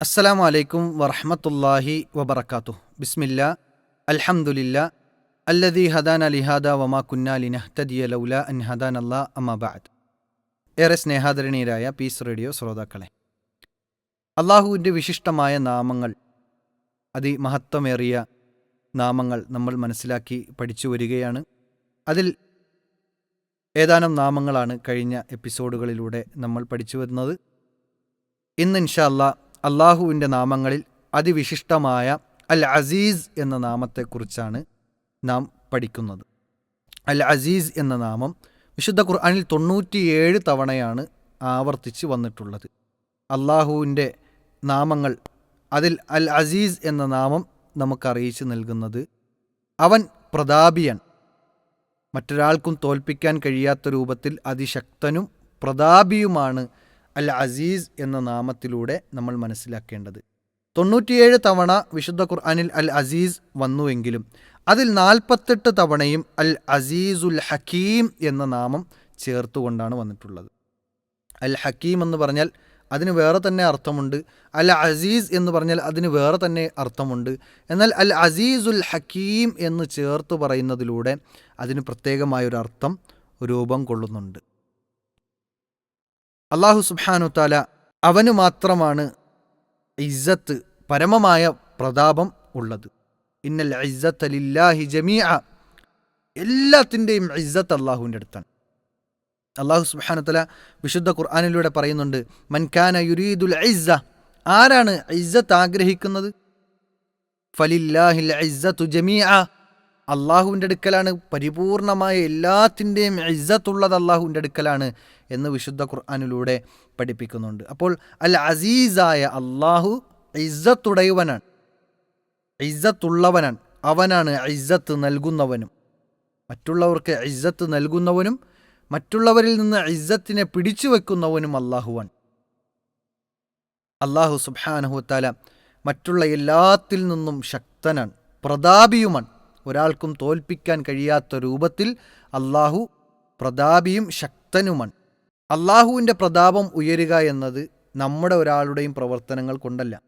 അസ്സലാമു വലൈക്കും വറഹമത്തല്ലാഹി വബർക്കാത്തു ബിസ്മില്ല അൽഹമുല്ല അല്ലദി ഹദാൻ അലിഹാദ വമാ കുന്നാലി നഹ്തദിയ അൻ ഹദാൻ അല്ലാ അമാബാദ് ഏറെ സ്നേഹാദരണീയരായ പീസ് റേഡിയോ ശ്രോതാക്കളെ അള്ളാഹുവിന്റെ വിശിഷ്ടമായ നാമങ്ങൾ അതിമഹത്വമേറിയ നാമങ്ങൾ നമ്മൾ മനസ്സിലാക്കി പഠിച്ചു വരികയാണ്. അതിൽ ഏതാനും നാമങ്ങളാണ് കഴിഞ്ഞ എപ്പിസോഡുകളിലൂടെ നമ്മൾ പഠിച്ചു വരുന്നത്. ഇന്ന് ഇൻഷാ അല്ലാ അള്ളാഹുവിന്റെ നാമങ്ങളിൽ അതിവിശിഷ്ടമായ അൽ അസീസ് എന്ന നാമത്തെക്കുറിച്ചാണ് നാം പഠിക്കുന്നത്. അൽ അസീസ് എന്ന നാമം വിശുദ്ധ ഖുർആനിൽ തൊണ്ണൂറ്റിയേഴ് തവണയാണ് ആവർത്തിച്ച് വന്നിട്ടുള്ളത്. അള്ളാഹുവിന്റെ നാമങ്ങൾ അതിൽ അൽ അസീസ് എന്ന നാമം നമുക്കറിയിച്ച് നൽകുന്നത് അവൻ പ്രതാപിയൻ. മറ്റൊരാൾക്കും തോൽപ്പിക്കാൻ കഴിയാത്ത രൂപത്തിൽ അതിശക്തനും പ്രതാപിയുമാണ് അൽ അസീസ് എന്ന നാമത്തിലൂടെ നമ്മൾ മനസ്സിലാക്കേണ്ടത്. തൊണ്ണൂറ്റിയേഴ് തവണ വിശുദ്ധ ഖുർആാനിൽ അൽ അസീസ് വന്നുവെങ്കിലും അതിൽ നാൽപ്പത്തെട്ട് തവണയും അൽ അസീസുൽ ഹക്കീം എന്ന നാമം ചേർത്തുകൊണ്ടാണ് വന്നിട്ടുള്ളത്. അൽ ഹക്കീം എന്ന് പറഞ്ഞാൽ അതിന് വേറെ തന്നെ അർത്ഥമുണ്ട്. അൽ അസീസ് എന്ന് പറഞ്ഞാൽ അതിന് വേറെ തന്നെ അർത്ഥമുണ്ട്. എന്നാൽ അൽ അസീസുൽ ഹക്കീം എന്ന് ചേർത്ത് പറയുന്നതിലൂടെ അതിന് പ്രത്യേകമായൊരർത്ഥം രൂപം കൊള്ളുന്നുണ്ട്. അള്ളാഹു സുബാനു താല അവന് മാത്രമാണ് ഇസ്സത്ത് പരമമായ പ്രതാപം ഉള്ളത്. ഇന്നൽ ഇസ്സത്ത് ലില്ലാഹി ജമീഅ. എല്ലാത്തിന്റെയും ഇസ്സത്ത് അള്ളാഹുവിന്റെ അടുത്താണ്. അള്ളാഹു സുബാനു താല വിശുദ്ധ ഖുർആാനിലൂടെ പറയുന്നുണ്ട് മൻഖാന യുരീദുൽ ഇസ്സ ആരാണ് ഇസ്സത്ത് ആഗ്രഹിക്കുന്നത്? ഫലില്ലാഹിൽ ഇസ്സത്തു ജമീഅ. അള്ളാഹുവിന്റെ അടുക്കലാണ് പരിപൂർണമായ എല്ലാത്തിന്റെയും ഇജ്ജത്തുള്ളത് അള്ളാഹുവിന്റെ അടുക്കലാണ് എന്ന് വിശുദ്ധ ഖുർആാനിലൂടെ പഠിപ്പിക്കുന്നുണ്ട്. അപ്പോൾ അൽ അസീസായ അള്ളാഹു ഇജ്ജത്തുടയവനാണ് ഇജ്ജത്തുള്ളവനാണ് അവനാണ് ഇജ്ജത്ത് നൽകുന്നവനും. മറ്റുള്ളവർക്ക് ഇജ്ജത്ത് നൽകുന്നവനും മറ്റുള്ളവരിൽ നിന്ന് ഇജ്ജത്തിനെ പിടിച്ചു വെക്കുന്നവനും അള്ളാഹുവാണ്. അള്ളാഹു സുബാനഹുത്താല മറ്റുള്ള എല്ലാത്തിൽ നിന്നും ശക്തനാണ് പ്രതാപിയുമാണ്. ഒരാൾക്കും തോൽപ്പിക്കാൻ കഴിയാത്ത രൂപത്തിൽ അള്ളാഹു പ്രതാപിയും ശക്തനുമാണ്. അള്ളാഹുവിന്റെ പ്രതാപം ഉയരുക എന്നത് നമ്മുടെ ഒരാളുടെയും പ്രവർത്തനങ്ങൾ കൊണ്ടല്ല.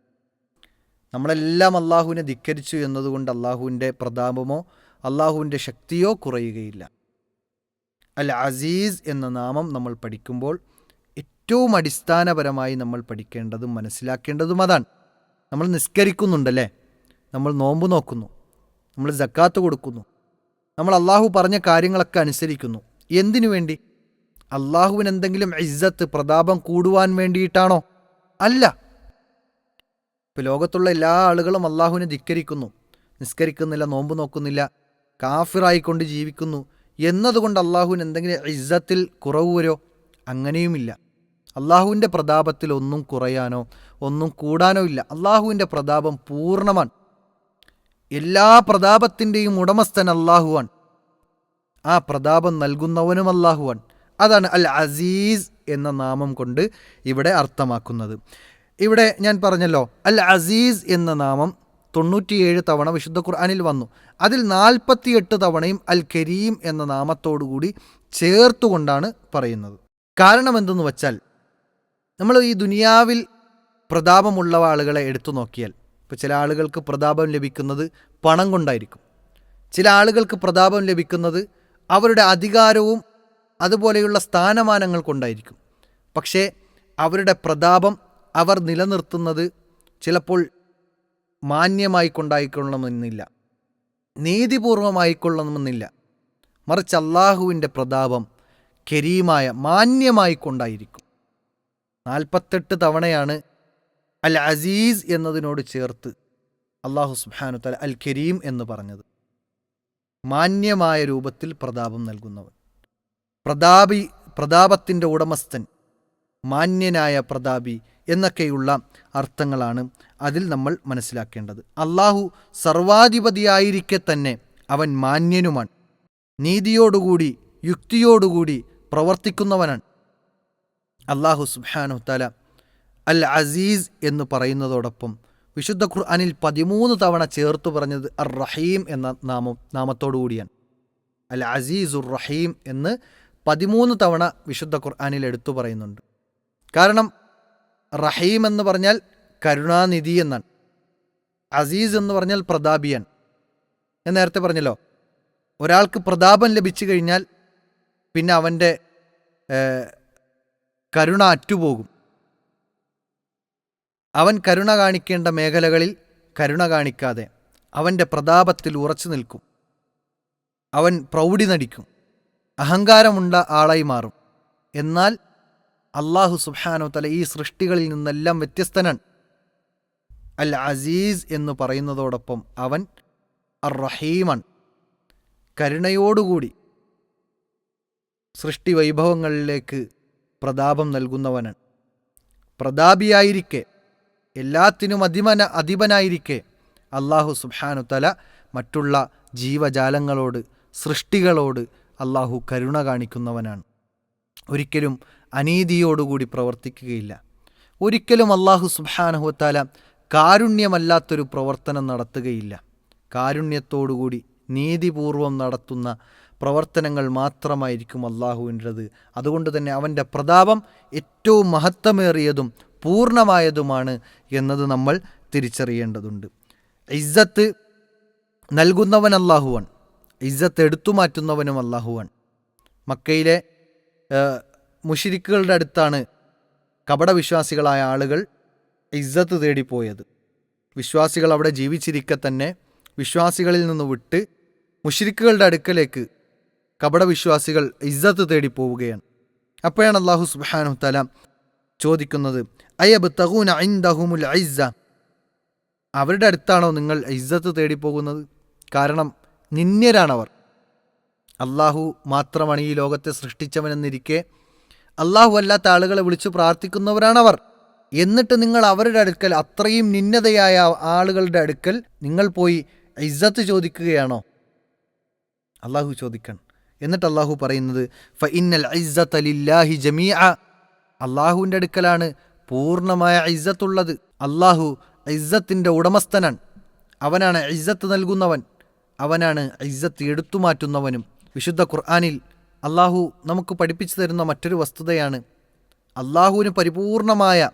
നമ്മളെല്ലാം അള്ളാഹുവിനെ ധിക്കരിച്ചു എന്നതുകൊണ്ട് അള്ളാഹുവിന്റെ പ്രതാപമോ അള്ളാഹുവിന്റെ ശക്തിയോ കുറയുകയില്ല. അൽ അസീസ് എന്ന നാമം നമ്മൾ പഠിക്കുമ്പോൾ ഏറ്റവും അടിസ്ഥാനപരമായി നമ്മൾ പഠിക്കേണ്ടതും മനസ്സിലാക്കേണ്ടതും അതാണ്. നമ്മൾ നിസ്കരിക്കുന്നുണ്ടല്ലേ? നമ്മൾ നോമ്പ് നോക്കുന്നു. നമ്മൾ ജക്കാത്ത് കൊടുക്കുന്നു. നമ്മൾ അള്ളാഹു പറഞ്ഞ കാര്യങ്ങളൊക്കെ അനുസരിക്കുന്നു. എന്തിനു വേണ്ടി? അള്ളാഹുവിന് എന്തെങ്കിലും ഇജ്ജത്ത് പ്രതാപം കൂടുവാൻ വേണ്ടിയിട്ടാണോ? അല്ല. ഇപ്പോൾ ലോകത്തുള്ള എല്ലാ ആളുകളും അള്ളാഹുവിനെ ധിക്കരിക്കുന്നു. നിസ്കരിക്കുന്നില്ല നോമ്പ് നോക്കുന്നില്ല കാഫിറായിക്കൊണ്ട് ജീവിക്കുന്നു എന്നതുകൊണ്ട് അള്ളാഹുവിന് എന്തെങ്കിലും ഇജ്ജത്തിൽ കുറവ് വരോ അങ്ങനെയുമില്ല. അള്ളാഹുവിന്റെ പ്രതാപത്തിൽ ഒന്നും കുറയാനോ ഒന്നും കൂടാനോ ഇല്ല. അള്ളാഹുവിന്റെ പ്രതാപം പൂർണമാണ്. എല്ലാ പ്രതാപത്തിന്റെയും ഉടമസ്ഥൻ അള്ളാഹുവാണ് ആ പ്രതാപം നൽകുന്നവനും അള്ളാഹുവാണ് അതാണ് അൽ അസീസ് എന്ന നാമം കൊണ്ട് ഇവിടെ അർത്ഥമാക്കുന്നത്. ഇവിടെ ഞാൻ പറഞ്ഞല്ലോ അൽ അസീസ് എന്ന നാമം തൊണ്ണൂറ്റിയേഴ് തവണ വിശുദ്ധ ഖുർആാനിൽ വന്നു. അതിൽ നാൽപ്പത്തിയെട്ട് തവണയും അൽ കരീം എന്ന നാമത്തോടുകൂടി ചേർത്തുകൊണ്ടാണ് പറയുന്നത്. കാരണം എന്തെന്ന് വച്ചാൽ നമ്മൾ ഈ ദുനിയാവിൽ പ്രതാപമുള്ള ആളുകളെ എടുത്തു നോക്കിയാൽ ഇപ്പോൾ ചില ആളുകൾക്ക് പ്രതാപം ലഭിക്കുന്നത് പണം കൊണ്ടായിരിക്കും. ചില ആളുകൾക്ക് പ്രതാപം ലഭിക്കുന്നത് അവരുടെ അധികാരവും അതുപോലെയുള്ള സ്ഥാനമാനങ്ങൾ കൊണ്ടായിരിക്കും. പക്ഷേ അവരുടെ പ്രതാപം അവർ നിലനിർത്തുന്നത് ചിലപ്പോൾ മാന്യമായി കൊണ്ടായിക്കൊള്ളണമെന്നില്ല. നീതിപൂർവമായിക്കൊള്ളണമെന്നില്ല. മറിച്ച് അള്ളാഹുവിന്റെ പ്രതാപം കരീമായ മാന്യമായി കൊണ്ടായിരിക്കും. നാൽപ്പത്തെട്ട് തവണയാണ് അൽ അസീസ് എന്നതിനോട് ചേർത്ത് അള്ളാഹു സുബാനു തല അൽ കരീം എന്ന് പറഞ്ഞത്. മാന്യമായ രൂപത്തിൽ പ്രതാപം നൽകുന്നവൻ. പ്രതാപി പ്രതാപത്തിന്റെ ഉടമസ്ഥൻ മാന്യനായ പ്രതാപി എന്നൊക്കെയുള്ള അർത്ഥങ്ങളാണ് അതിൽ നമ്മൾ മനസ്സിലാക്കേണ്ടത്. അള്ളാഹു സർവാധിപതിയായിരിക്കെ തന്നെ അവൻ മാന്യനുമാണ്. നീതിയോടുകൂടി യുക്തിയോടുകൂടി പ്രവർത്തിക്കുന്നവനാണ്. അള്ളാഹു സുബാനു തല അൽ അസീസ് എന്ന് പറയുന്നതോടൊപ്പം വിശുദ്ധ ഖുർആാനിൽ പതിമൂന്ന് തവണ ചേർത്തു പറഞ്ഞത് അർ റഹീം എന്ന നാമം നാമത്തോടുകൂടിയാണ് അൽ അസീസുർ റഹീം എന്ന് പതിമൂന്ന് തവണ വിശുദ്ധ ഖുർആാനിൽ എടുത്തു പറയുന്നുണ്ട്. കാരണം റഹീം എന്ന് പറഞ്ഞാൽ കരുണാനിധി എന്നാണ്. അസീസ് എന്ന് പറഞ്ഞാൽ പ്രതാപിയൻ ഞാൻ നേരത്തെ പറഞ്ഞല്ലോ ഒരാൾക്ക് പ്രതാപം ലഭിച്ചു കഴിഞ്ഞാൽ പിന്നെ അവന്റെ കരുണ അറ്റുപോകും. അവൻ കരുണ കാണിക്കേണ്ട മേഖലകളിൽ കരുണ കാണിക്കാതെ അവന്റെ പ്രതാപത്തിൽ ഉറച്ചു നിൽക്കും. അവൻ പ്രൗഢി നടിക്കും. അഹങ്കാരമുണ്ട ആളായി മാറും. എന്നാൽ അള്ളാഹു സുഹാനോ തല ഈ സൃഷ്ടികളിൽ നിന്നെല്ലാം വ്യത്യസ്തനാണ്. അൽ അസീസ് എന്ന് പറയുന്നതോടൊപ്പം അവൻ അർ റഹീമാണ് കരുണയോടുകൂടി സൃഷ്ടി വൈഭവങ്ങളിലേക്ക് പ്രതാപം നൽകുന്നവനാണ്. പ്രതാപിയായിരിക്കെ എല്ലാത്തിനും അധിമന അധിപനായിരിക്കെ. അള്ളാഹു സുബാനു തല മറ്റുള്ള ജീവജാലങ്ങളോട് സൃഷ്ടികളോട് അള്ളാഹു കരുണ കാണിക്കുന്നവനാണ്. ഒരിക്കലും അനീതിയോടുകൂടി പ്രവർത്തിക്കുകയില്ല. ഒരിക്കലും അള്ളാഹു സുബാനഹുത്താല കാരുണ്യമല്ലാത്തൊരു പ്രവർത്തനം നടത്തുകയില്ല. കാരുണ്യത്തോടുകൂടി നീതിപൂർവം നടത്തുന്ന പ്രവർത്തനങ്ങൾ മാത്രമായിരിക്കും അള്ളാഹുവിന്റെത് അതുകൊണ്ട് തന്നെ അവന്റെ പ്രതാപം ഏറ്റവും മഹത്വമേറിയതും പൂർണമായതുമാണ് എന്നത് നമ്മൾ തിരിച്ചറിയേണ്ടതുണ്ട്. ഇസ്സത്ത് നൽകുന്നവൻ അള്ളാഹുവാൻ ഇസ്സത്ത് എടുത്തു മാറ്റുന്നവനും അള്ളാഹുവാൻ മക്കയിലെ മുഷിരിക്കുകളുടെ അടുത്താണ് കപടവിശ്വാസികളായ ആളുകൾ ഇസ്സത്ത് തേടിപ്പോയത്. വിശ്വാസികൾ അവിടെ ജീവിച്ചിരിക്കെ തന്നെ വിശ്വാസികളിൽ നിന്ന് വിട്ട് മുഷിരിക്കുകളുടെ അടുക്കലേക്ക് കപടവിശ്വാസികൾ ഇസ്സത്ത് തേടി പോവുകയാണ് അപ്പോഴാണ് അള്ളാഹു സുബാനു തല ചോദിക്കുന്നത് അയ്യബ് തഹൂന ഐന്ദഹുമുൽ ഐസ അവരുടെ അടുത്താണോ നിങ്ങൾ ഇസ്സത്ത് തേടിപ്പോകുന്നത്? കാരണം നിന്യരാണവർ അള്ളാഹു മാത്രമാണ് ഈ ലോകത്തെ സൃഷ്ടിച്ചവനെന്നിരിക്കെ അള്ളാഹു അല്ലാത്ത ആളുകളെ വിളിച്ചു പ്രാർത്ഥിക്കുന്നവരാണവർ. എന്നിട്ട് നിങ്ങൾ അവരുടെ അടുക്കൽ അത്രയും നിന്നതയായ ആളുകളുടെ അടുക്കൽ നിങ്ങൾ പോയി ഇസ്സത്ത് ചോദിക്കുകയാണോ? അള്ളാഹു ചോദിക്കണം. എന്നിട്ട് അള്ളാഹു പറയുന്നത് ഫ ഇന്നൽ ഇസ്സത്ത് ലില്ലാഹി ജമീഅ. അള്ളാഹുവിന്റെ അടുക്കലാണ് പൂർണമായ ഇസ്സത്തുള്ളത്. അള്ളാഹു ഇസ്സത്തിന്റെ ഉടമസ്ഥനാണ്. അവനാണ് ഇസ്സത്ത് നൽകുന്നവൻ. അവനാണ് ഇസ്സത്ത് എടുത്തു മാറ്റുന്നവനും വിശുദ്ധ ഖുർആാനിൽ അള്ളാഹു നമുക്ക് പഠിപ്പിച്ചു തരുന്ന മറ്റൊരു വസ്തുതയാണ്. അള്ളാഹുവിന് പരിപൂർണമായ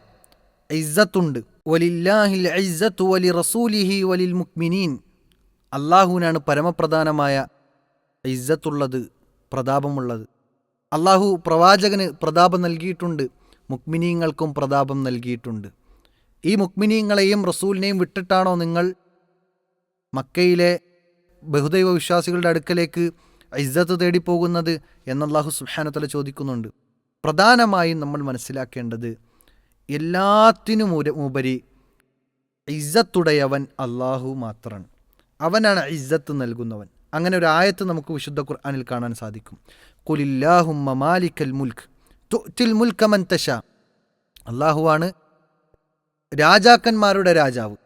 ഇസ്സത്തുണ്ട്. വലില്ലാഹിൽ ഇസ്സത്തു വലി റസൂലിഹി വലിൽ മുക്മിനീൻ അള്ളാഹുവിനാണ് പരമപ്രധാനമായ ഇസ്സത്തുള്ളത് പ്രതാപമുള്ളത്. അള്ളാഹു പ്രവാചകന് പ്രതാപം നൽകിയിട്ടുണ്ട്. മുക്മിനീങ്ങൾക്കും പ്രതാപം നൽകിയിട്ടുണ്ട്. ഈ മുക്മിനീങ്ങളെയും റസൂലിനെയും വിട്ടിട്ടാണോ നിങ്ങൾ മക്കയിലെ ബഹുദൈവ വിശ്വാസികളുടെ അടുക്കലേക്ക് ഇസ്സത്ത് തേടിപ്പോകുന്നത് എന്ന് അള്ളാഹു സുഹാനത്തല ചോദിക്കുന്നുണ്ട്. പ്രധാനമായും നമ്മൾ മനസ്സിലാക്കേണ്ടത് എല്ലാത്തിനും ഉപരി ഇസ്സത്തുടയവൻ അള്ളാഹു മാത്രമാണ് അവനാണ് ഇസ്സത്ത് നൽകുന്നവൻ. അങ്ങനെ ഒരു ആയത്ത് നമുക്ക് വിശുദ്ധ ഖുർആാനിൽ കാണാൻ സാധിക്കും. കുലില്ലാഹുമ്മ മാലിക്കൽ മുൽക്ക് തുറ്റിൽ അള്ളാഹുവാണ് രാജാക്കന്മാരുടെ രാജാവ്.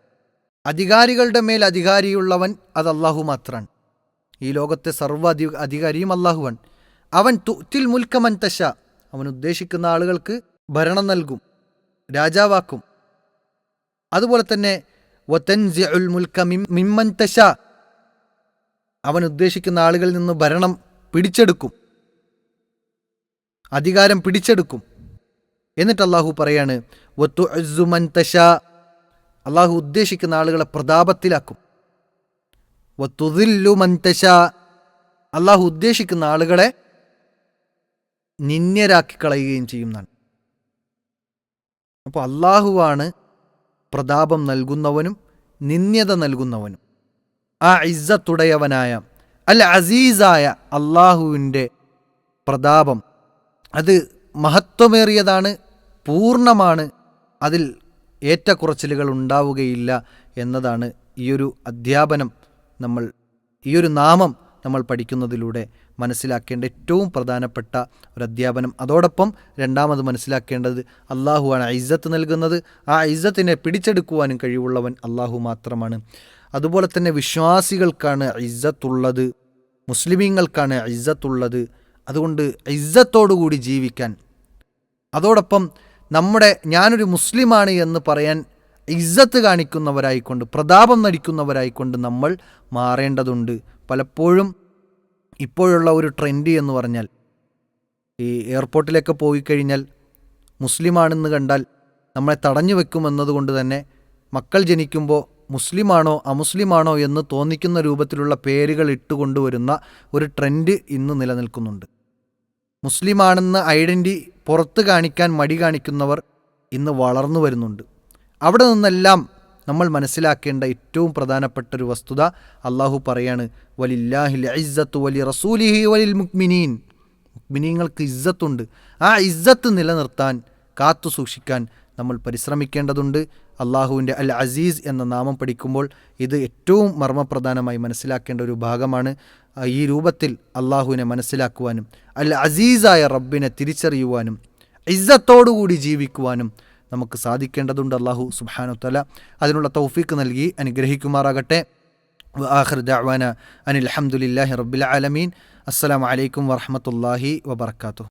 അധികാരികളുടെ മേൽ അധികാരിയുള്ളവൻ അത് അള്ളാഹു മാത്രമാണ് ഈ ലോകത്തെ സർവ അധി അധികാരിയും അള്ളാഹുവാൻ അവൻ തുറ്റിൽ മുൽക്കമന്തശ അവൻ ഉദ്ദേശിക്കുന്ന ആളുകൾക്ക് ഭരണം നൽകും രാജാവാക്കും. അതുപോലെ തന്നെ വതൻസിഉൽ മുൽക്ക മിം- അവൻ ഉദ്ദേശിക്കുന്ന ആളുകളിൽ നിന്ന് ഭരണം പിടിച്ചെടുക്കും. അധികാരം പിടിച്ചെടുക്കും. എന്നിട്ട് അള്ളാഹു പറയാണ് അള്ളാഹു ഉദ്ദേശിക്കുന്ന ആളുകളെ പ്രതാപത്തിലാക്കും. അള്ളാഹു ഉദ്ദേശിക്കുന്ന ആളുകളെ നിന്യരാക്കി കളയുകയും ചെയ്യുന്നതാണ്. അപ്പോൾ അള്ളാഹുവാണ് പ്രതാപം നൽകുന്നവനും നിന്യത നൽകുന്നവനും. ആ ഇസ്സത്തുടയവനായ അല്ല അസീസായ അള്ളാഹുവിന്റെ പ്രതാപം അത് മഹത്വമേറിയതാണ് പൂർണമാണ് അതിൽ ഏറ്റക്കുറച്ചിലുകൾ ഉണ്ടാവുകയില്ല എന്നതാണ് ഈയൊരു അധ്യാപനം നമ്മൾ ഈയൊരു നാമം നമ്മൾ പഠിക്കുന്നതിലൂടെ മനസ്സിലാക്കേണ്ട ഏറ്റവും പ്രധാനപ്പെട്ട ഒരു അധ്യാപനം. അതോടൊപ്പം രണ്ടാമത് മനസ്സിലാക്കേണ്ടത് അള്ളാഹുവാണ് ഐസത്ത് നൽകുന്നത്. ആ ഐസത്തിനെ പിടിച്ചെടുക്കുവാനും കഴിവുള്ളവൻ അള്ളാഹു മാത്രമാണ്. അതുപോലെ തന്നെ വിശ്വാസികൾക്കാണ് ഐസത്തുള്ളത് മുസ്ലിമീങ്ങൾക്കാണ് ഇസ്സത്തുള്ളത്. അതുകൊണ്ട് ഇസ്സത്തോടുകൂടി ജീവിക്കാൻ. അതോടൊപ്പം നമ്മുടെ ഞാനൊരു മുസ്ലിമാണ് എന്ന് പറയാൻ ഇസ്സത്ത് കാണിക്കുന്നവരായിക്കൊണ്ട് പ്രതാപം നടിക്കുന്നവരായിക്കൊണ്ട് നമ്മൾ മാറേണ്ടതുണ്ട്. പലപ്പോഴും ഇപ്പോഴുള്ള ഒരു ട്രെൻഡ് എന്ന് പറഞ്ഞാൽ ഈ എയർപോർട്ടിലൊക്കെ പോയി കഴിഞ്ഞാൽ മുസ്ലിമാണെന്ന് കണ്ടാൽ നമ്മളെ തടഞ്ഞു വെക്കുമെന്നതുകൊണ്ട് തന്നെ മക്കൾ ജനിക്കുമ്പോൾ മുസ്ലിമാണോ അമുസ്ലിമാണോ എന്ന് തോന്നിക്കുന്ന രൂപത്തിലുള്ള പേരുകൾ ഇട്ടുകൊണ്ടുവരുന്ന ഒരു ട്രെൻഡ് ഇന്ന് നിലനിൽക്കുന്നുണ്ട്. മുസ്ലിമാണെന്ന ഐഡന്റി പുറത്ത് കാണിക്കാൻ മടി കാണിക്കുന്നവർ ഇന്ന് വളർന്നു വരുന്നുണ്ട്. അവിടെ നിന്നെല്ലാം നമ്മൾ മനസ്സിലാക്കേണ്ട ഏറ്റവും പ്രധാനപ്പെട്ട ഒരു വസ്തുത അള്ളാഹു പറയാണ് വലില്ലാഹിൽ ഇസ്സത്ത് വലി റസൂലിഹി വലിൽ മുക്മിനീൻ മുക്മിനീങ്ങൾക്ക് ഇസ്സത്തുണ്ട്. ആ ഇസ്സത്ത് നിലനിർത്താൻ കാത്തു സൂക്ഷിക്കാൻ നമ്മൾ പരിശ്രമിക്കേണ്ടതുണ്ട്. അള്ളാഹുവിന്റെ അൽ അസീസ് എന്ന നാമം പഠിക്കുമ്പോൾ ഇത് ഏറ്റവും മർമ്മപ്രധാനമായി മനസ്സിലാക്കേണ്ട ഒരു ഭാഗമാണ്. ഈ രൂപത്തിൽ അള്ളാഹുവിനെ മനസ്സിലാക്കുവാനും അൽ അസീസായ റബ്ബിനെ തിരിച്ചറിയുവാനും ഇസ്സത്തോടുകൂടി ജീവിക്കുവാനും നമുക്ക് സാധിക്കേണ്ടതുണ്ട് അള്ളാഹു സുബാനു തല അതിനുള്ള തൗഫീക്ക് നൽകി അനുഗ്രഹിക്കുമാറാകട്ടെ. ആഖിർ ദഅവാന അനിൽ അലഹമുല്ലാഹി റബ്ബിൽ ആലമീൻ. അസ്സലാമു അലൈക്കും വറഹ്മത്തുള്ളാഹി വബർക്കാത്തു